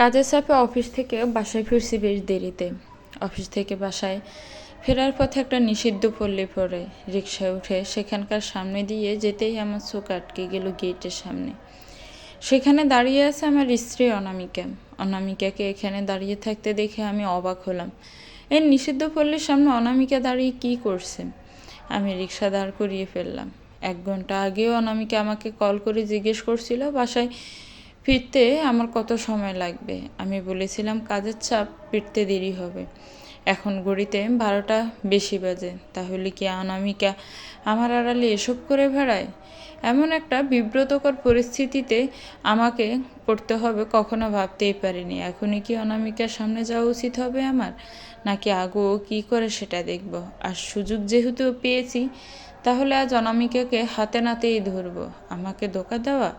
কাজের চাপে অফিস থেকে বাসায় ফিরছি বেশ দেরিতে। অফিস থেকে বাসায় ফেরার পথে একটা নিষিদ্ধ পল্লী পড়ে। রিক্সায় উঠে সেখানকার সামনে দিয়ে যেতেই আমার চোখ আটকে গেল গেটের সামনে। সেখানে দাঁড়িয়ে আছে আমার স্ত্রী অনামিকা। অনামিকাকে এখানে দাঁড়িয়ে থাকতে দেখে আমি অবাক হলাম। এই নিষিদ্ধ পল্লীর সামনে অনামিকা দাঁড়িয়ে কী করছে? আমি রিক্সা দাঁড় করিয়ে ফেললাম। এক ঘণ্টা আগেও অনামিকা আমাকে কল করে জিজ্ঞেস করছিল, বাসায় ফিরতে আমার কত সময় লাগবে? আমি বলেছিলাম, কাজের চাপ, ফিরতে দেরি হবে। এখন ঘড়িতে বারোটা বেশি বাজে। তাহলে কি অনামিকা আমার আড়ালে এসব করে বেড়ায়? এমন একটা বিব্রতকর পরিস্থিতিতে আমাকে পড়তে হবে, কখনো ভাবতেই পারিনি। এখনই কি অনামিকার সামনে যাওয়া উচিত হবে আমার? নাকি আগো কি করে সেটা দেখব? আর সুযোগ যেহেতু পেয়েছি, তাহলে আজ অনামিকাকে হাতে নাতেই ধরবো। আমাকে ধোকা দেওয়া?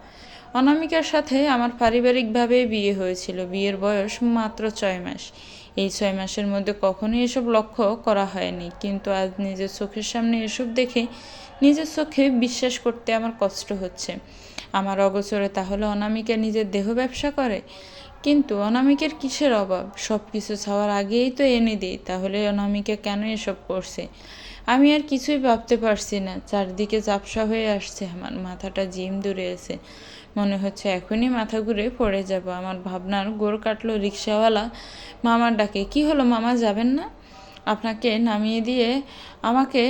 অনামিকার সাথে আমার পারিবারিকভাবে বিয়ে হয়েছিল। বিয়ের বয়স মাত্র ছয় মাস। এই ছয় মাসের মধ্যে কখনোই এসব লক্ষ্য করা হয়নি। কিন্তু আজ নিজের চোখের সামনে এসব দেখে নিজের চোখে বিশ্বাস করতে আমার কষ্ট হচ্ছে। আমার অগোচরে তাহলে অনামিকা নিজের দেহ ব্যবসা করে? কিন্তু অনামিকের কিসের অভাব? সব কিছু ছাওয়ার আগেই তো এনে দিই। তাহলে অনামিকা কেন এসব করছে? আমি আর কিছুই ভাবতে পারছি না। চারদিকে চাপসা হয়ে আসছে আমার। মাথাটা জিম দূরে আছে। মনে হচ্ছে এখনই মাথা ঘুরে পড়ে যাব। আমার ভাবনার গোড় কাটলো রিক্সাওয়ালা মামার ডাকে। কি হলো মামা, যাবেন না? আপনাকে নামিয়ে দিয়ে আমাকে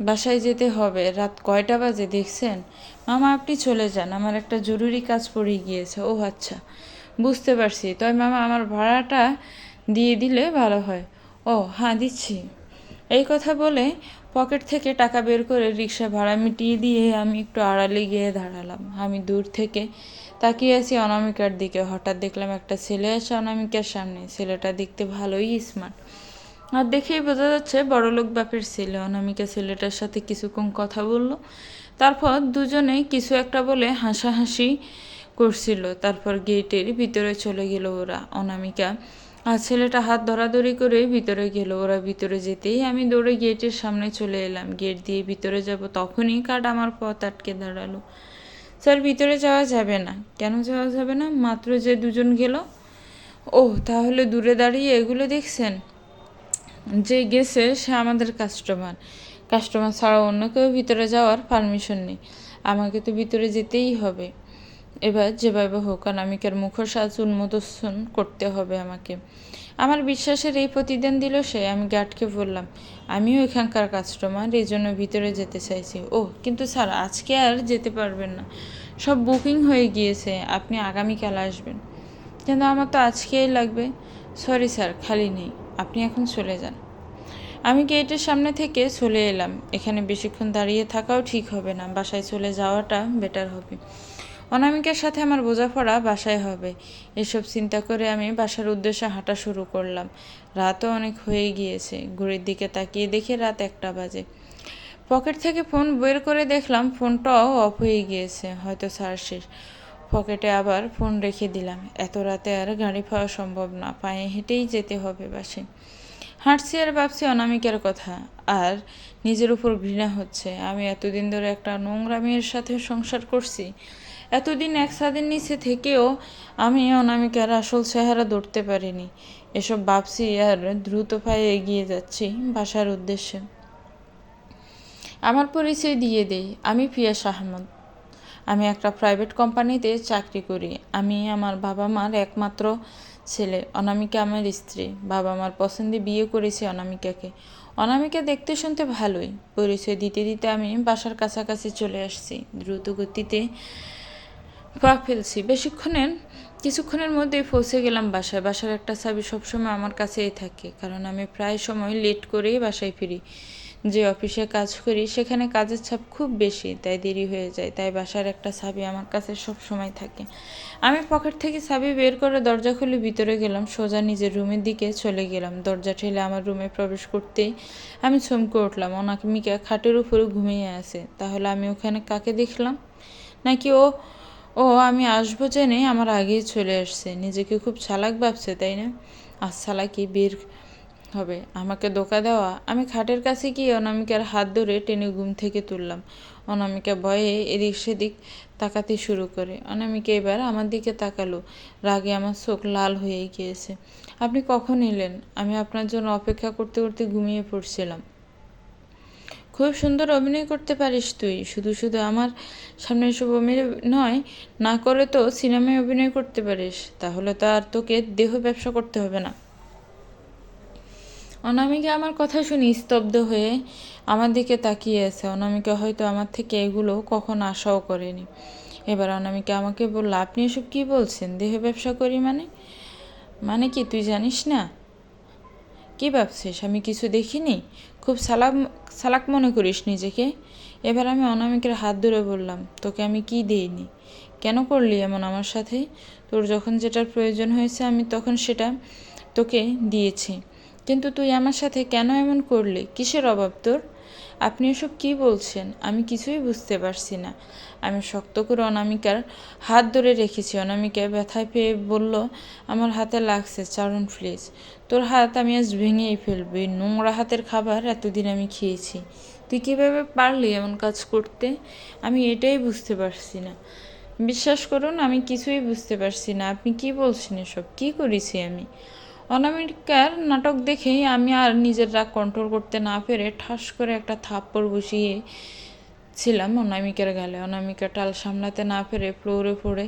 বাসায় যেতে হবে। রাত কয়টা বাজে দেখছেন? মামা, আপনি চলে যান। আমার একটা জরুরি কাজ পড়ে গিয়েছে। ও আচ্ছা বুঝতে পারছি। তবে মামা, আমার ভাড়াটা দিয়ে দিলে ভালো হয়। ও হ্যাঁ দিচ্ছি। এই কথা বলে পকেট থেকে টাকা বের করে রিক্সা ভাড়া মিটিয়ে দিয়ে আমি একটু আড়ালে গিয়ে দাঁড়ালাম। আমি দূর থেকে তাকিয়ে আছি অনামিকার দিকে। হঠাৎ দেখলাম একটা ছেলে আসে অনামিকার সামনে। ছেলেটা দেখতে ভালোই স্মার্ট আর দেখেই বোঝা যাচ্ছে বড়লোক বাপের ছেলে। অনামিকা ছেলেটার সাথে কিছুক্ষণ কথা বলল। তারপর দুজনে কিছু একটা বলে হাসাহাসি করছিল। তারপর গেটের ভিতরে চলে গেল ওরা। অনামিকা আর ছেলেটা হাত ধরাধরি করে ভিতরে গেল। ওরা ভিতরে যেতেই আমি দৌড়ে গেটের সামনে চলে এলাম। গেট দিয়ে ভিতরে যাব তখনই কাঠ আমার পথ আটকে দাঁড়াল। স্যার, ভিতরে যাওয়া যাবে না। কেন যাওয়া যাবে না? মাত্র যে দুজন গেল। ও তাহলে দূরে দাঁড়িয়ে এগুলো দেখছেন? যে গেছে সে আমাদের কাস্টমার। কাস্টমার ছাড়া অন্য কেউ ভিতরে যাওয়ার পারমিশন নেই। আমাকে তো ভিতরে যেতেই হবে। এবার যেভাবে হোক অনামিকার মুখোশাজ উন্মোদন করতে হবে আমাকে। আমার বিশ্বাসের এই প্রতিদান দিল সে, আমি গার্ডকে বললাম, আমিও এখানকার কাস্টমার এই জন্য ভিতরে যেতে চাইছি। ও কিন্তু স্যার, আজকে আর যেতে পারবেন না। সব বুকিং হয়ে গিয়েছে, আপনি আগামীকাল আসবেন। কিন্তু আমার তো আজকেই লাগবে। সরি স্যার, খালি নেই, আপনি এখন চলে যান। আমি গেটের সামনে থেকে চলে এলাম। এখানে বেশিক্ষণ দাঁড়িয়ে থাকাও ঠিক হবে না, বাসায় চলে যাওয়াটা বেটার হবে। অনামিকার সাথে আমার বোঝাপড়া বাসায় হবে। এসব চিন্তা করে আমি বাসার উদ্দেশ্যে হাঁটা শুরু করলাম। রাতও অনেক হয়ে গিয়েছে। ঘড়ির দিকে তাকিয়ে দেখি রাত একটা বাজে। পকেট থেকে ফোন বের করে দেখলাম ফোনটাও অফ হয়ে গিয়েছে, হয়তো সার শেষ। পকেটে আবার ফোন রেখে দিলাম। এত রাতে আর গাড়ি পাওয়া সম্ভব না, পায়ে হেঁটেই যেতে হবে বাসে। হাঁটছি আর ভাবছি অনামিকার কথা, আর নিজের উপর ঘৃণা হচ্ছে। আমি এতদিন ধরে একটা নোংরা মেয়ের সাথে সংসার করছি এতদিন এক ছাদের নিচে থেকেও আমি অনামিকার আসল চেহারা ধরতে পারিনি। এসব ভাবছি আর দ্রুত পায়ে এগিয়ে যাচ্ছি বাসার উদ্দেশ্যে। আমার পরিচয় দিয়ে দেই, আমি পিয়াস আহমদ। আমি একটা প্রাইভেট কোম্পানিতে চাকরি করি। আমি আমার বাবা মার একমাত্র ছেলে, অনামিকা আমার স্ত্রী। বাবা মার পছন্দে বিয়ে করেছি অনামিকাকে। অনামিকা দেখতে শুনতে ভালোই। পরিচয় দিতে দিতে আমি বাসার কাছাকাছি চলে আসছি। দ্রুত গতিতে পা ফেলছি। বেশিক্ষণের, কিছুক্ষণের মধ্যেই পৌঁছে গেলাম বাসায়। বাসার একটা চাবি সবসময় আমার কাছেই থাকে, কারণ আমি প্রায় সময় লেট করেই বাসায় ফিরি। যে অফিসে কাজ করি, সেখানে কাজের চাপ খুব বেশি, তাই দেরি হয়ে যায়। তাই বাসার একটা চাবি আমার কাছে সব সময় থাকে। আমি পকেট থেকে চাবি বের করে দরজা খুলে ভিতরে গেলাম, সোজা নিজের রুমের দিকে চলে গেলাম। দরজা ঠেলে আমার রুমে প্রবেশ করতেই আমি চমকে উঠলাম। অনামিকা খাটের উপরে ঘুমিয়ে আছে। তাহলে আমি ওখানে কাকে দেখলাম? নাকি ও ও, আমি আসব জেনে, আমার আগেই চলে আসছে। নিজেকে খুব চালাক ভাবছে, তাই না? আর চালাকি বের হবে? আমাকে ধোকা দেওয়া? আমি খাটের কাছে গিয়ে অনামিকার হাত ধরে টেনে ঘুম থেকে তুললাম। অনামিকা ভয়ে এদিক সেদিক তাকাতে শুরু করে। অনামিকা এবার আমার দিকে তাকালো। রাগে আমার চোখ লাল হয়ে গিয়েছে। আপনি কখন এলেন? আমি আপনার জন্য অপেক্ষা করতে করতে ঘুমিয়ে পড়ছিলাম। খুব সুন্দর অভিনয় করতে পারিস তুই। শুধু শুধু আমার সামনে এসব অভিনয় না করে তো সিনেমায় অভিনয় করতে পারিস। তাহলে তো আর তোকে দেহ ব্যবসা করতে হবে না। অনামিকা আমার কথা শুনি স্তব্ধ হয়ে আমার দিকে তাকিয়ে আছে। অনামিকা হয়তো আমার থেকে এগুলো কখন আশাও করেনি। এবার অনামিকা আমাকে বলল আপনি এসব কী বলছেন? দেহ ব্যবসা করি মানে? মানে কি, তুই জানিস না? কি ভাবছিস? আমি কিছু দেখিনি। খুব সালাক সালাক মনে করিস নিজেকে। এবার আমি অনামিকের হাত ধরে বললাম, তোকে আমি কি দিইনি? কেন করলি এমন আমার সাথে? তোর যখন যেটার প্রয়োজন হয়েছে, আমি তখন সেটা তোকে দিয়েছি। কিন্তু তুই আমার সাথে কেন এমন করলি? কিসের অভাব তোর? আপনি এসব কী বলছেন? আমি কিছুই বুঝতে পারছি না। আমি শক্ত করে অনামিকার হাত ধরে রেখেছি। অনামিকা ব্যথায় পেয়ে বলল, আমার হাতে লাগছে চারণ প্লিজ তোর হাত আমি আজ ভেঙেই ফেলব। এই নোংরা হাতের খাবার এতদিন আমি খেয়েছি। তুই কীভাবে পারলি এমন কাজ করতে? আমি এটাই বুঝতে পারছি না। বিশ্বাস করুন, আমি কিছুই বুঝতে পারছি না। আপনি কি বলছেন এসব? কি করেছি আমি? অনামিকার নাটক দেখেই আমি আর নিজের রাগ কন্ট্রোল করতে না পেরে ঠাস করে একটা থাপ্পড় বসিয়ে ছিলাম অনামিকার গালে। অনামিকা টাল সামলাতে না পেরে ফ্লোরে পড়ে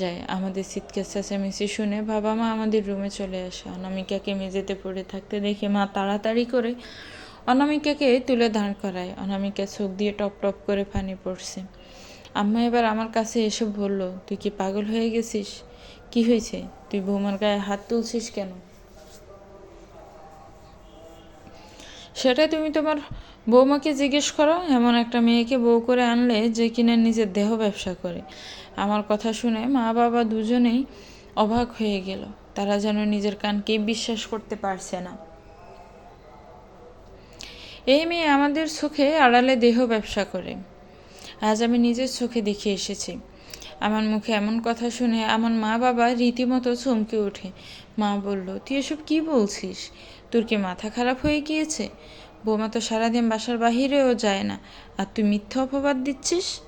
যায়। আমাদের চিৎকার চেঁচামেচি শুনে বাবা মা আমাদের রুমে চলে আসে। অনামিকাকে মেঝেতে পড়ে থাকতে দেখে মা তাড়াতাড়ি করে অনামিকাকে তুলে দাঁড় করায়। অনামিকা চোখ দিয়ে টপ টপ করে পানি পড়ছে। আম্মা এবার আমার কাছে এসে বলল, তুই কি পাগল হয়ে গেছিস? কি হয়েছে? তুই বৌমার গায়ে হাত তুলছিস কেন? সেটা তুমি তোমার বৌমাকে জিজ্ঞেস করো। এমন একটা মেয়েকে বউ করে আনলে যে কিনা নিজের দেহ ব্যবসা করে। আমার কথা শুনে মা বাবা দুজনেই অবাক হয়ে গেল। তারা যেন নিজের কানকেই বিশ্বাস করতে পারছে না। এই মেয়ে আমাদের চোখে আড়ালে দেহ ব্যবসা করে। আজ আমি নিজের চোখে দেখে এসেছি। আমার মুখে এমন কথা শুনে আমার মা বাবা রীতিমতো চমকে ওঠে। মা বলল, তুই এসব কি বলছিস? তোর কি মাথা খারাপ হয়ে গিয়েছে? বৌমা তো সারাদিন বাসার বাহিরেও যায় না। আর তুই মিথ্যা অপবাদ দিচ্ছিস?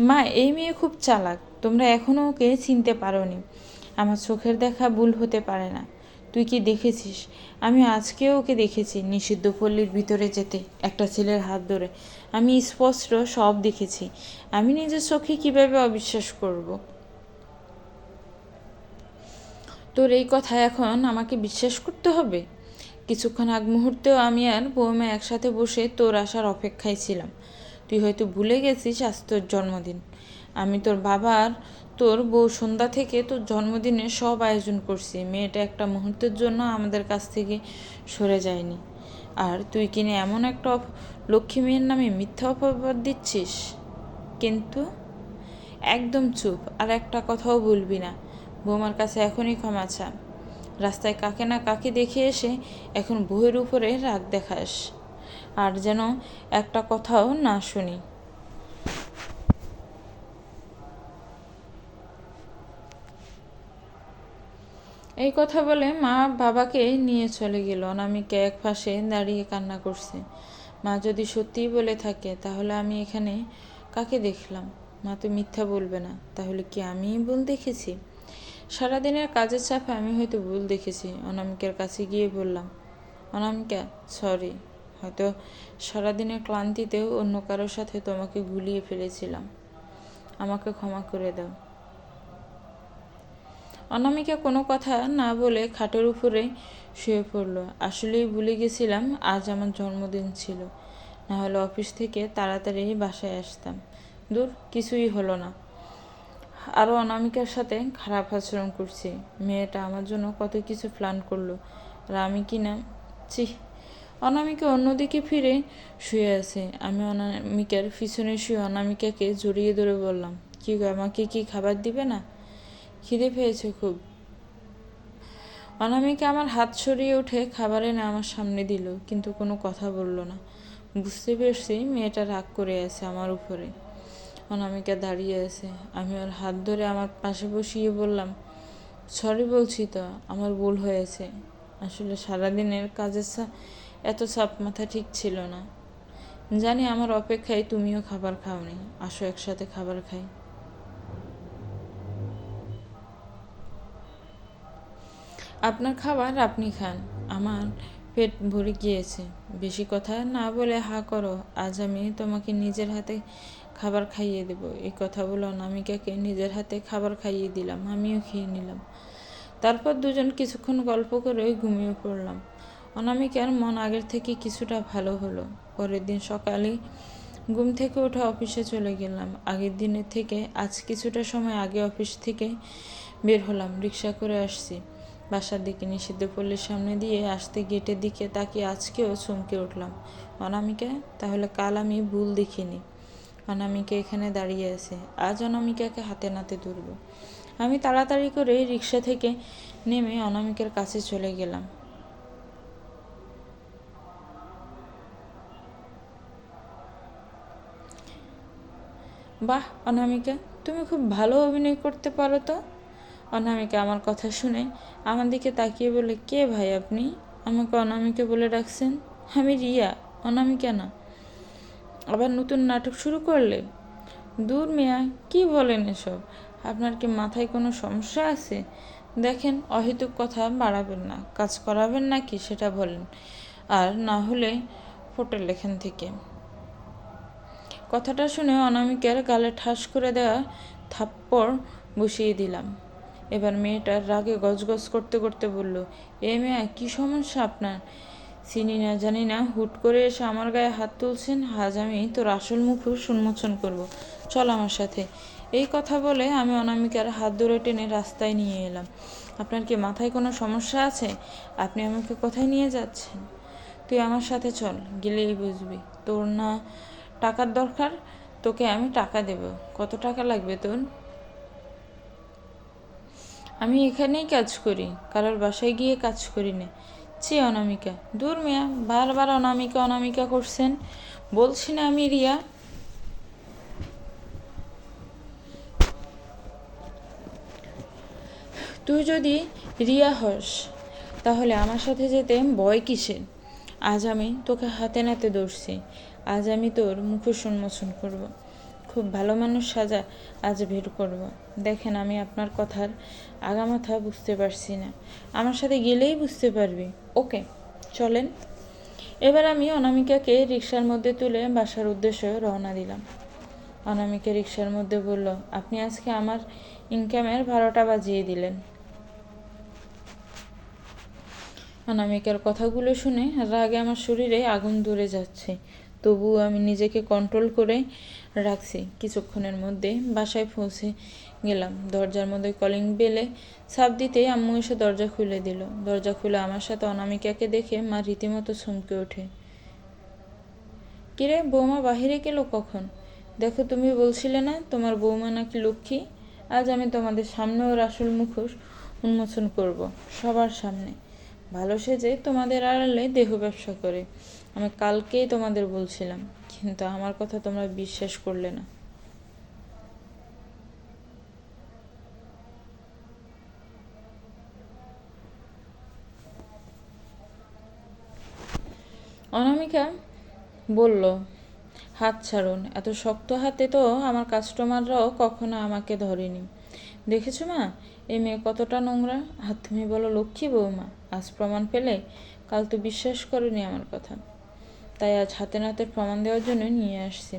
মা, এই মেয়ে খুব চালাক। তোমরা এখনও ওকে চিনতে পারোনি। আমার চোখের দেখা ভুল হতে পারে না। তুই কি দেখেছিস? আমি আজকেও ওকে দেখেছি নিষিদ্ধ পল্লীর ভিতরে যেতে, একটা ছেলের হাত ধরে। আমি স্পষ্ট সব দেখেছি। আমি নিজের চোখে কীভাবে অবিশ্বাস করব? তোর এই কথা এখন আমাকে বিশ্বাস করতে হবে? কিছুক্ষণ আগ মুহূর্তেও আমি আর বৌমা একসাথে বসে তোর আসার অপেক্ষায় ছিলাম। তুই হয়তো ভুলে গেছিস আজ তোর জন্মদিন। আমি তোর বাবার, তোর বউ সন্ধ্যা থেকে তোর জন্মদিনে সব আয়োজন করছি। মেয়েটা একটা মুহূর্তের জন্য আমাদের কাছ থেকে সরে যায়নি। আর তুই কিনে এমন একটা লক্ষ্মী মেয়ের নামে মিথ্যা অপবাদ দিচ্ছিস? কিন্তু একদম চুপ, আর একটা কথাও বলবি না। বৌমার কাছে এখনই ক্ষমা চা। রাস্তায় কাকে না কাকে দেখে এসে এখন বইয়ের উপরে রাগ দেখাস। আর যেন একটা কথাও না শুনি। এই কথা বলে মা বাবাকে নিয়ে চলে গেল। অনামিকা এক পাশে দাঁড়িয়ে কান্না করছে। মা যদি সত্যিই বলে থাকে, তাহলে আমি এখানে কাকে দেখলাম? মা তো মিথ্যা বলবে না, তাহলে কি আমিই ভুল দেখেছি? সারাদিনের কাজের চাপে আমি হয়তো ভুল দেখেছি, অনামিকার কাছে গিয়ে বললাম। অনামিকা সরি হয়তো সারাদিনের ক্লান্তিতেও অন্য কারোর সাথে তোমাকে গুলিয়ে ফেলেছিলাম। আমাকে ক্ষমা করে দাও। অনামিকা কোনো কথা না বলে খাটের উপরে শুয়ে পড়ল। আসলেই ভুলে গেছিলাম, আজ আমার জন্মদিন ছিল। না হলে অফিস থেকে তাড়াতাড়ি বাসায় আসতাম। দূর, কিছুই হলো না। আরও অনামিকার সাথে খারাপ আচরণ করছি। মেয়েটা আমার জন্য কত কিছু প্ল্যান করল। আর আমি কি না ছি। অনামিকা অন্যদিকে ফিরে শুয়ে আছে। আমি অনামিকার পিছনে শুয়ে অনামিকাকে জড়িয়ে ধরে বললাম, কি আমাকে কি খাবার দিবে না? খিদে পেয়েছে খুব। অনামিকা আমার হাত সরিয়ে উঠে খাবার এনে আমার সামনে দিল, কিন্তু কোনো কথা বলল না। বুঝতে পেরেছি, মেয়েটা রাগ করে আছে আমার উপরে। অনামিকা দাঁড়িয়ে আছে। আমি ওর হাত ধরে আমার পাশে বসিয়ে বললাম সরি বলছি তো, আমার ভুল হয়েছে। আসলে সারাদিনের কাজের এত চাপ মাথা ঠিক ছিল না। জানি আমার অপেক্ষায় তুমিও খাবার খাওনি। আসো একসাথে খাবার খাই। আপনার খাবার আপনি খান। আমার পেট ভরে গিয়েছে। বেশি কথা না বলে হা করো, আজ আমি তোমাকে নিজের হাতে খাবার খাইয়ে দেব। এই কথা বলে অনামিকাকে নিজের হাতে খাবার খাইয়ে দিলাম, আমিও খেয়ে নিলাম। তারপর দুজন কিছুক্ষণ গল্প করে ঘুমিয়ে পড়লাম। অনামিকার মন আগের থেকে কিছুটা ভালো হলো। পরের দিন সকালে ঘুম থেকে উঠে অফিসে চলে গেলাম। আগের দিনের থেকে আজ কিছুটা সময় আগে অফিস থেকে বের হলাম, রিক্সা করে আসছি। বাসার দিকে নিষিদ্ধ পল্লীর সামনে দিয়ে আসতে গেটের দিকে তাকিয়ে আজকেও চমকে উঠলাম। অনামিকা, তাহলে কাল আমি ভুল দেখিনি। অনামিকা এখানে দাঁড়িয়ে আছে। আজ অনামিকাকে হাতে নাতে ধরব। আমি তাড়াতাড়ি করে রিক্সা থেকে নেমে অনামিকার কাছে চলে গেলাম। বাহ, অনামিকা, তুমি খুব ভালো অভিনয় করতে পারো তো? অনামিকা আমার কথা শুনে আমার দিকে তাকিয়ে বলে, কে ভাই আপনি? আমাকে অনামিকা বলে ডাকছেন? আমি রিয়া, অনামিকা না। আবার নতুন নাটক শুরু করলে? দূর মিয়া, কি বলেন এসব? আপনার কি মাথায় কোনো সমস্যা আছে? দেখেন, অহেতুক কথা বাড়াবেন না, কাজ করাবেন না কি সেটা বলেন, আর না হলে হোটেল এখান থেকে। কথাটা শুনে অনামিকার গালে ঠাস করে দেওয়া থাপ্পড় বসিয়ে দিলাম। এবার মেয়েটার রাগে গজগজ করতে করতে বলল, এ মেয়া, কী সমস্যা আপনার? চিনি না, জানি না, হুট করে এসে আমার গায়ে হাত তুলছেন, আজ আমি তোর আসল মুখোশ উন্মোচন করব। চল আমার সাথে। এই কথা বলে আমি অনামিকার হাত ধরে টেনে রাস্তায় নিয়ে এলাম। আপনার কি মাথায় কোনো সমস্যা আছে? আপনি আমাকে কোথায় নিয়ে যাচ্ছেন? তুই আমার সাথে চল, গেলেই বুঝবি। তোর না টাকার দরকার, তোকে আমি টাকা দেব। কত টাকা লাগবে তোর? আমি এখানেই কাজ করি, কারোর বাসায় গিয়ে কাজ করি না। ছি, অনামিকা। দূর মিয়া, বারবার অনামিকা অনামিকা করছেন। বলছি না আমি রিয়া। তুই যদি রিয়া হস, তাহলে আমার সাথে যেতে ভয় কিসের? আজ আমি তোকে হাতে নাতে ধরছি। আজ আমি তোর মুখোশ উন্মোচন করব। খুব ভালো মানুষ সাজা আজ বের করব। দেখেন আমি আপনার কথার আগামাথা বুঝতে পারছি না। আমার সাথে গেলেই বুঝতে পারবি। ওকে, চলেন। এবার আমি অনামিকাকে রিক্সার মধ্যে তুলে বাসার উদ্দেশ্যে রওনা দিলাম। অনামিকা রিক্সার মধ্যে বলল, আপনি আজকে আমার ইনকামের বারোটা বাজিয়ে দিলেন। অনামিকার কথাগুলো শুনে রাগে আমার শরীরে আগুন ধরে যাচ্ছে। তবুও আমি নিজেকে কন্ট্রোল করে রাখছি। কিছুক্ষণের মধ্যে বাসায় পৌঁছে গেলাম। দরজার মধ্যে কলিং বেলে ছাপ দিতেই আম্মু এসে দরজা খুলে দিল। দরজা খুলে আমার সাথে অনামিকাকে দেখে মা রীতিমতো চমকে ওঠে। কিরে বৌমা, বাহিরে গেল কখন? দেখো তুমি বলছিলে না তোমার বৌমা নাকি লক্ষ্মী? আজ আমি তোমাদের সামনে ওর আসল মুখোশ উন্মোচন করব, সবার সামনে। ভালো সেজে তোমাদের আড়ালে দেহ ব্যবসা করে। আমি কালকেই তোমাদের বলছিলাম। কিন্তু আমার কথা তোমরা বিশ্বাস করলে না। অনামিকা বলল, হাত ছাড়ুন, এত শক্ত হাতে তো আমার কাস্টমাররাও কখনো আমাকে ধরেনি। দেখেছ মা, এই মেয়ে কতটা নোংরা? আর তুমি বলো, লক্ষ্মী বৌমা, আজ প্রমাণ পেলে? কাল তো বিশ্বাস করেনি আমার কথা। তাই আজ হাতে নাতে প্রমাণ দেওয়ার জন্য নিয়ে আসছি।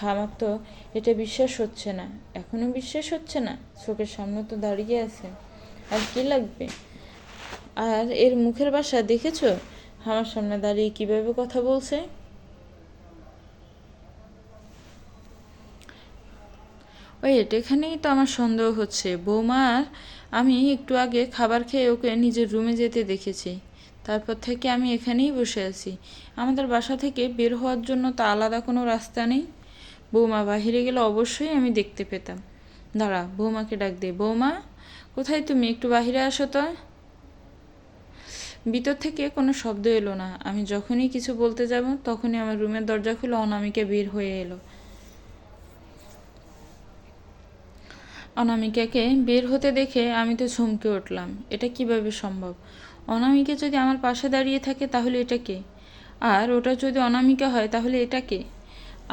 আমার তো এটা বিশ্বাস হচ্ছে না। এখনও বিশ্বাস হচ্ছে না? চোখের সামনে তো দাঁড়িয়ে আছে। আর কি লাগবে? আর এর মুখের বাসা দেখেছ? আমার সামনে দাঁড়িয়ে কীভাবে কথা বলছে? ওই এখানেই তো আমার সন্দেহ হচ্ছে। বৌমার আমি একটু আগে খাবার খেয়ে ওকে নিজের রুমে যেতে দেখেছি। তারপর থেকে আমি এখানেই বসে আছি। আমাদের বাসা থেকে বের হওয়ার জন্য তো আলাদা কোনো রাস্তা নেই। বৌমা বাহিরে গেলে অবশ্যই আমি দেখতে পেতাম। দাঁড়া, বৌমাকে ডাক দে। বৌমা, কোথায় তুমি? একটু বাহিরে আসো তো। ভিতর থেকে কোনো শব্দ এলো না। আমি যখনই কিছু বলতে যাব, তখনই আমার রুমের দরজা খুলে অনামিকা বের হয়ে এলো। অনামিকাকে বের হতে দেখে আমি তো চমকে উঠলাম। এটা কীভাবে সম্ভব? অনামিকা যদি আমার পাশে দাঁড়িয়ে থাকে, তাহলে এটা কে? আর ওটা যদি অনামিকা হয়, তাহলে এটা কে?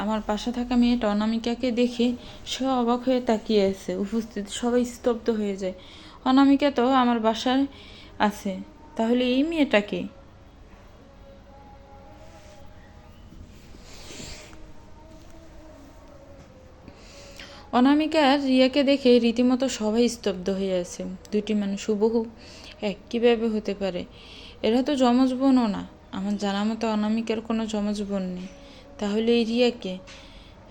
আমার পাশে থাকা মেয়েটা অনামিকাকে দেখে সে অবাক হয়ে তাকিয়ে আছে। উপস্থিত সবাই স্তব্ধ হয়ে যায়। অনামিকা তো আমার বাসায় আছে। তাহলে এই মেয়েটাকে অনামিকা আর রিয়াকে দেখে রীতিমতো সবাই স্তব্ধ হয়ে আছে। দুটি মানুষ হুবহু এক কীভাবে হতে পারে? এরা তো যমজ বোনও না। আমার জানা মতো অনামিকার কোনো যমজ বোন নেই। তাহলে এই রিয়াকে?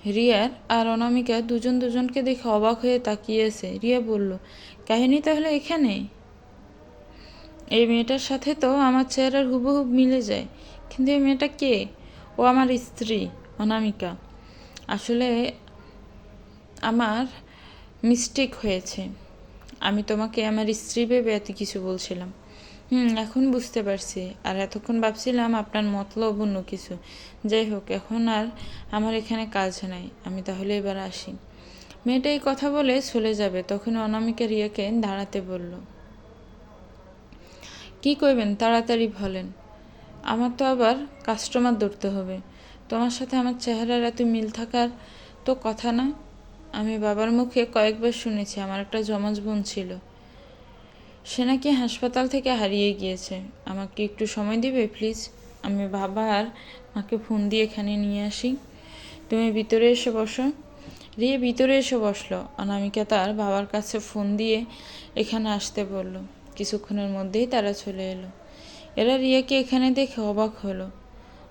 রিয়ার আর অনামিকা দুজন দুজনকে দেখে অবাক হয়ে তাকিয়েছে। রিয়া বলল, কাহিনী তাহলে এখানে? এই মেয়েটার সাথে তো আমার চেহারার হুবহুব মিলে যায়। কিন্তু এই মেয়েটা কে? ও আমার স্ত্রী, অনামিকা। আসলে আমার মিস্টেক হয়েছে। আমি তোমাকে আমার স্ত্রী ভেবে এত কিছু বলছিলাম। হুম, এখন বুঝতে পারছি। আর এতক্ষণ ভাবছিলাম আপনার মতলব অন্য কিছু। যাই হোক, এখন আর আমার এখানে কাজ নাই। আমি তাহলে এবার আসি। মেয়েটা এই কথা বলে চলে যাবে। তখন অনামিকা রিয়াকে দাঁড়াতে বলল, কি করবেন? তাড়াতাড়ি বলেন। আমার তো আবার কাস্টমার ধরতে হবে। তোমার সাথে আমার চেহারার এত মিল থাকার তো কথা না। আমি বাবার মুখে কয়েকবার শুনেছি, আমার একটা জমজ বোন ছিল। সে নাকি হাসপাতাল থেকে হারিয়ে গিয়েছে। আমাকে একটু সময় দিবে, প্লিজ? আমি বাবা আর মাকে ফোন দিয়ে এখানে নিয়ে আসি। তুমি ভিতরে এসে বসো। রিয়ে ভিতরে এসে বসল। অনামিকা তার বাবার কাছে ফোন দিয়ে এখানে আসতে বলল। কিছুক্ষণের মধ্যেই তারা চলে এলো। এরা রিয়াকে এখানে দেখে অবাক হলো।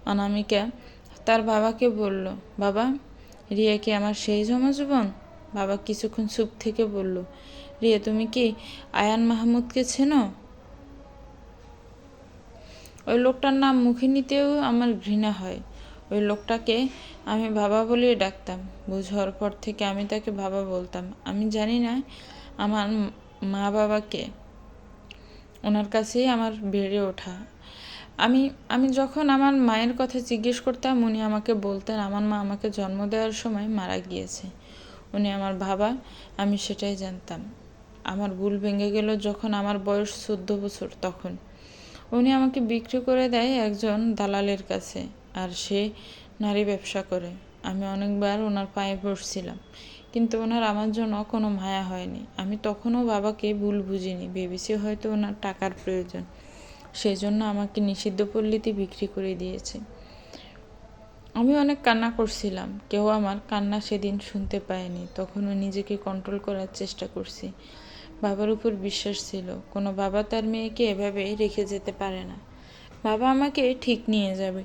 অনামিকা তার বাবাকে বলল, বাবা রিয়া কি আমার সেই জমজ বোন বাবা কিছুক্ষণ চুপ থেকে বলল, রিয়া, তুমি কি আয়ান মাহমুদকে চেনো? ওই লোকটার নাম মুখে নিতেও আমার ঘৃণা হয়। ওই লোকটাকে আমি বাবা বলে ডাকতাম। বুঝ হওয়ার পর থেকে আমি তাকে বাবা বলতাম। আমি জানি না আমার মা বাবাকে ওনার কাছেই আমার বেড়ে ওঠা। আমি আমি যখন আমার মায়ের কথা জিজ্ঞেস করতাম, উনি আমাকে বলতেন, আমার মা আমাকে জন্ম দেওয়ার সময় মারা গিয়েছে। উনি আমার বাবা, আমি সেটাই জানতাম। আমার ভুল ভেঙে গেল যখন আমার বয়স চোদ্দ বছর তখন। উনি আমাকে বিক্রি করে দেয় একজন দালালের কাছে, আর সে নারী ব্যবসা করে। আমি অনেকবার ওনার পায়ে পড়ছিলাম কিন্তু ওনার আমার জন্য কোনো মায়া হয়নি। আমি তখনও বাবাকে ভুল বুঝিনি। ভেবেছি হয়তো ওনার টাকার প্রয়োজন। সেই জন্য আমাকে নিষিদ্ধ পল্লীতে বিক্রি করে দিয়েছে। আমি অনেক কান্না করছিলাম। কেউ আমার কান্না সেদিন শুনতে পায়নি। তখনও নিজেকে কন্ট্রোল করার চেষ্টা করছি। বাবার উপর বিশ্বাস ছিল। কোনো বাবা তার মেয়েকে এভাবে রেখে যেতে পারে না। বাবা আমাকে ঠিক নিয়ে যাবে।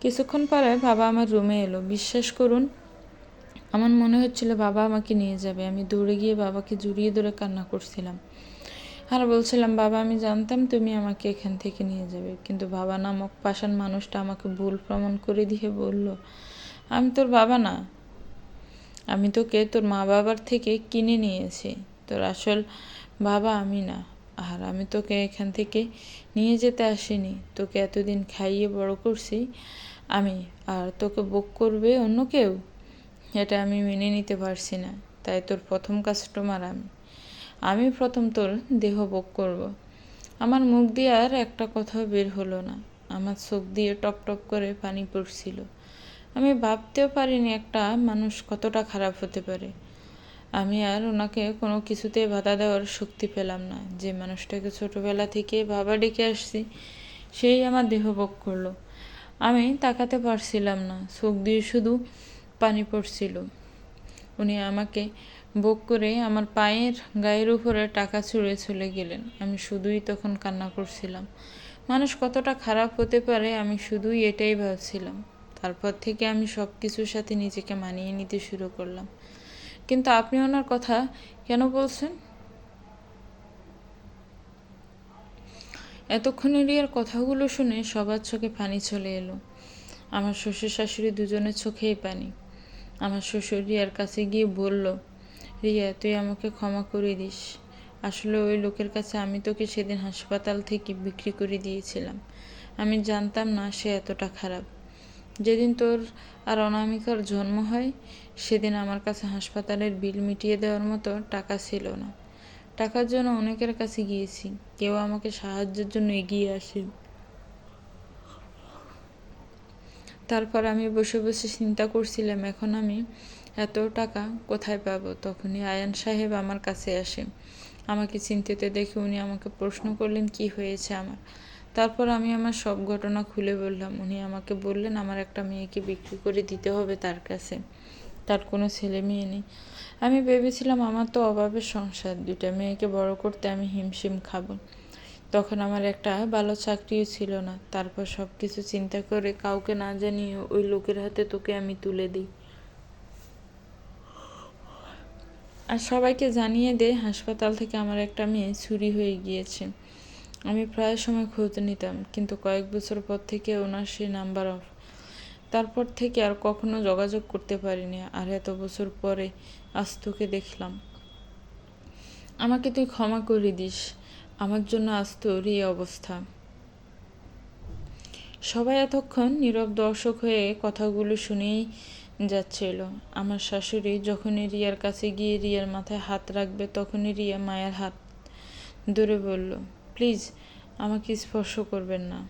কিছুক্ষণ পরে বাবা আমার রুমে এলো। বিশ্বাস করুন, আমার মনে হচ্ছিল বাবা আমাকে নিয়ে যাবে। আমি দৌড়ে গিয়ে বাবাকে জড়িয়ে ধরে কান্না করছিলাম। আর বলছিলাম, বাবা, আমি জানতাম তুমি আমাকে এখান থেকে নিয়ে যাবে। কিন্তু বাবা নামক পাষাণ মানুষটা আমাকে ভুল প্রমাণ করে দিয়ে বলল, আমি তোর বাবা না। আমি তোকে তোর মা বাবার থেকে কিনে নিয়েছি। তোর আসল বাবা আমি না। আর আমি তোকে এখান থেকে নিয়ে যেতে আসিনি। তোকে এতদিন খাইয়ে বড় করছি আমি। আর তোকে বুক করবে অন্য কেউ? এটা আমি মেনে নিতে পারছি না। তাই তোর প্রথম কাস্টমার আমি। আমি প্রথম তোর দেহ ভোগ করব। আমার মুখ দিয়ে আর একটা কথাও বের হলো না। আমার চোখ দিয়ে টপ টপ করে পানি পড়ছিল। আমি ভাবতেও পারিনি একটা মানুষ কতটা খারাপ হতে পারে। আমি আর ওনাকে কোনো কিছুতেই বাধা দেওয়ার শক্তি পেলাম না। যে মানুষটাকে ছোটোবেলা থেকে বাবা ডেকে আসছি, সেই আমার দেহ ভোগ করল। আমি তাকাতে পারছিলাম না। চোখ দিয়ে শুধু পানি পড়ছিল। উনি আমাকে বুক করে আমার পায়ের গায়ের উপরে টাকা ছুঁড়ে চলে গেলেন। আমি শুধুই তখন কান্না করছিলাম। মানুষ কতটা খারাপ হতে পারে, আমি শুধুই এটাই ভাবছিলাম। তারপর থেকে আমি সব কিছুর সাথে নিজেকে মানিয়ে নিতে শুরু করলাম। কিন্তু আপনি ওনার কথা কেন বলছেন? এতক্ষণ রিয়ার কথাগুলো শুনে সবার চোখে পানি চলে এলো। আমার শ্বশুর শাশুড়ি দুজনের চোখেই পানি। আমার শ্বশুর রিয়ার কাছে গিয়ে বলল রিয়া, তুই আমাকে ক্ষমা করে দিস। আসলে ওই লোকের কাছে আমি তোকে সেদিন হাসপাতাল থেকে বিক্রি করে দিয়েছিলাম। আমি জানতাম না সে এতটা খারাপ। যেদিন তোর আর অনামিকার জন্ম হয়, সেদিন আমার কাছে হাসপাতালের বিল মিটিয়ে দেওয়ার মতো টাকা ছিল না। টাকার জন্য অনেকের কাছে গিয়েছি। কেউ আমাকে সাহায্যের জন্য এগিয়ে আসে তারপর আমি বসে বসে চিন্তা করছিলাম, এখন আমি এত টাকা কোথায় পাবো? তখনই আয়ান সাহেব আমার কাছে আসে। আমাকে চিন্তিত দেখে উনি আমাকে প্রশ্ন করলেন, কি হয়েছে আমার? তারপর আমি আমার সব ঘটনা খুলে বললাম। উনি আমাকে বললেন, আমার একটা মেয়েকে বিক্রি করে দিতে হবে তার কাছে। তার কোনো ছেলে মেয়ে নেই। আমি ভেবেছিলাম, আমার তো অভাবের সংসার। দুইটা মেয়েকে বড় করতে আমি হিমশিম খাব। তখন আমার একটা ভালো চাকরিও ছিল না। তারপর সব কিছু চিন্তা করে কাউকে না জানিয়ে ওই লোকের হাতে তোকে আমি তুলে দিই। আর সবাইকে জানিয়ে দে, হাসপাতাল থেকে আমার একটা মেয়ে চুরি হয়ে গিয়েছে। আমি প্রায় সময় খোঁজ নিতাম, কিন্তু কয়েক বছর পর থেকে ওনার সেই নাম্বার অফ। তারপর থেকে আর কখনো যোগাযোগ করতে পারিনি, আর এত বছর পরে আজ তোকে দেখলাম। আমাকে তুই ক্ষমা করে দিস, আমার জন্য আজ তোর এই অবস্থা। সবাই এতক্ষণ নীরব দর্শক হয়ে কথাগুলো শুনেই যাচ্ছিল। আমার শাশুড়ি যখনই রিয়ার কাছে গিয়ে রিয়ার মাথায় হাত রাখবে, তখনই রিয়া মায়ের হাত ধরে বলল, প্লিজ, আমাকে স্পর্শ করবেন না।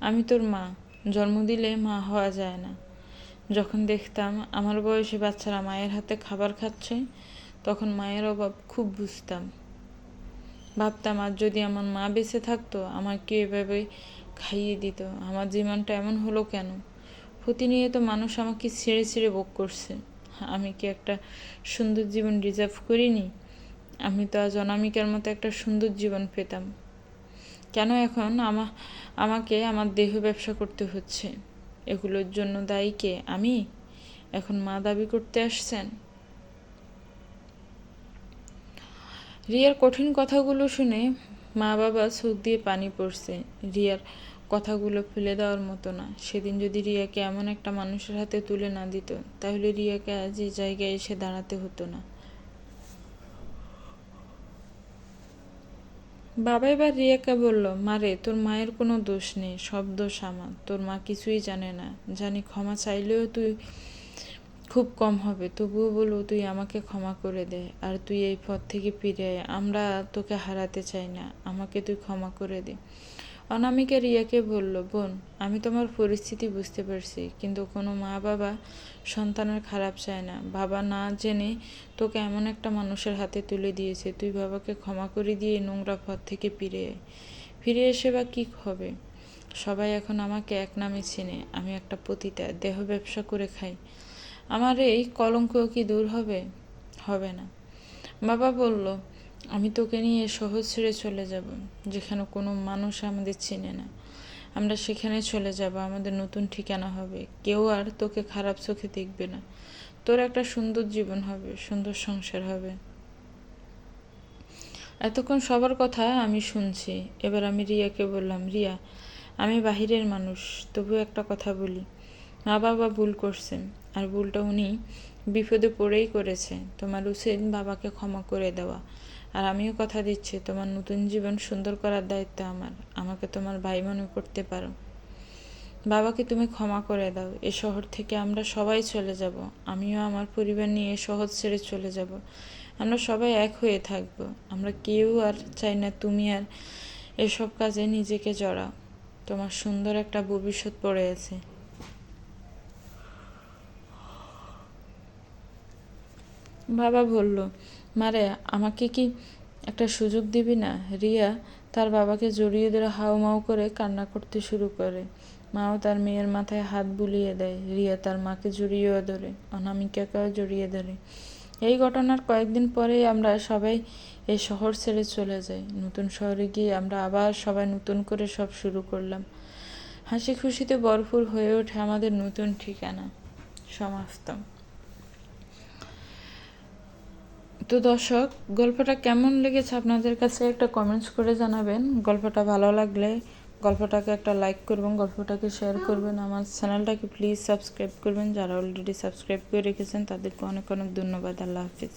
আমি তোর মা, জন্ম দিলে মা হওয়া যায় না। যখন দেখতাম আমার বয়সী বাচ্চারা মায়ের হাতে খাবার খাচ্ছে, তখন মায়ের অভাব খুব বুঝতাম। ভাবতাম আর যদি আমার মা বেঁচে থাকতো, আমাকে এভাবে খাইয়ে দিত। আমার জীবনটা এমন হলো কেন? প্রতিনিয়ত মানুষ আমাকে ছেড়ে ছেড়ে ভোগ করছে। আমি কি একটা সুন্দর জীবন রিজার্ভ করিনি? আমি তো আজ অনামিকার মতো একটা সুন্দর জীবন পেতাম। কেন এখন আমা, আমাকে আমার দেহ ব্যবসা করতে হচ্ছে? এগুলোর জন্য দায়ী কে? আমি? এখন মা দাবি করতে আসছেন। রিয়ার কঠিন কথাগুলো শুনে মা বাবা চোখ দিয়ে পানি পড়ছে। রিয়ার কথাগুলো ফেলে দেওয়ার মতো না। সেদিন যদি রিয়াকে এমন একটা মানুষের হাতে তুলে না দিত, তাহলে রিয়াকে আজ এই জায়গায় এসে দাঁড়াতে হতো না। বাবা এবার রিয়াকে বলল মারে তোর মায়ের কোনো দোষ নেই, সব দোষ আমার। তোর মা কিছুই জানে না। জানি ক্ষমা চাইলেও তুই খুব কম হবে, তবুও বলব তুই আমাকে ক্ষমা করে দে, আর তুই এই পথ থেকে ফিরে আয়। আমরা তোকে হারাতে চাই না, আমাকে তুই ক্ষমা করে দে। অনামিকা রিয়াকে বলল, বোন, আমি তোমার পরিস্থিতি বুঝতে পারছি, কিন্তু কোনো মা বাবা সন্তানের খারাপ চায় না। বাবা না জেনে তোকে এমন একটা মানুষের হাতে তুলে দিয়েছে। তুই বাবাকে ক্ষমা করে দিয়ে নোংরা পথ থেকে ফিরে আয়। ফিরে এসে বা কী হবে? সবাই এখন আমাকে এক নামে চিনে। আমি একটা পতিতা, দেহ ব্যবসা করে খাই। আমার এই কলঙ্ক কি দূর হবে? হবে না। বাবা বলল আমি তোকে নিয়ে শহর ছেড়ে চলে যাব, যেখানে কোনো মানুষ আমাদের চেনে না। আমরা সেখানে চলে যাব, আমাদের নতুন ঠিকানা হবে। কেউ আর তোকে খারাপ চোখে দেখবে না। তোর একটা সুন্দর জীবন হবে, সুন্দর সংসার হবে। এতক্ষণ সবার কথা আমি শুনছি। এবার আমি রিয়াকে বললাম, রিয়া, আমি বাহিরের মানুষ, তবু একটা কথা বলি। মা বাবা ভুল করছেন আর ভুলটা উনি বিপদে পড়েই করেছে। তোমার উচিত বাবাকে ক্ষমা করে দেওয়া। আর আমিও কথা দিচ্ছি, তোমার নতুন জীবন সুন্দর করার দায়িত্ব আমার। আমাকে তোমার ভাই মনে করতে পারো। বাবাকে তুমি ক্ষমা করে দাও। এ শহর থেকে আমরা সবাই চলে যাব। আমিও আমার পরিবার নিয়ে শহর ছেড়ে চলে যাব। আমরা সবাই এক হয়ে থাকব। আমরা কেউ আর চাই না তুমি আর এসব কাজে নিজেকে জড়াও। তোমার সুন্দর একটা ভবিষ্যৎ পড়ে আছে। বাবা বলল মারে, আমাকে কি একটা সুযোগ দিবি না? রিয়া তার বাবাকে জড়িয়ে ধরে হাউমাউ করে কান্না করতে শুরু করে। মাও তার মেয়ের মাথায় হাত বুলিয়ে দেয়। রিয়া তার মাকে জড়িয়েও ধরে, অনামিকাকেও জড়িয়ে ধরে। এই ঘটনার কয়েকদিন পরেই আমরা সবাই এই শহর ছেড়ে চলে যাই। নতুন শহরে গিয়ে আমরা আবার সবাই নতুন করে সব শুরু করলাম। হাসি খুশিতে ভরপুর হয়ে ওঠে আমাদের নতুন ঠিকানা। সমাপ্ত তো দর্শক, গল্পটা কেমন লেগেছে আপনাদের কাছে একটা কমেন্টস করে জানাবেন। গল্পটা ভালো লাগলে গল্পটাকে একটা লাইক করবেন, গল্পটাকে শেয়ার করবেন। আমার চ্যানেলটাকে প্লিজ সাবস্ক্রাইব করবেন। যারা অলরেডি সাবস্ক্রাইব করে রেখেছেন, তাদেরকে অনেক অনেক ধন্যবাদ। আল্লাহ হাফিজ।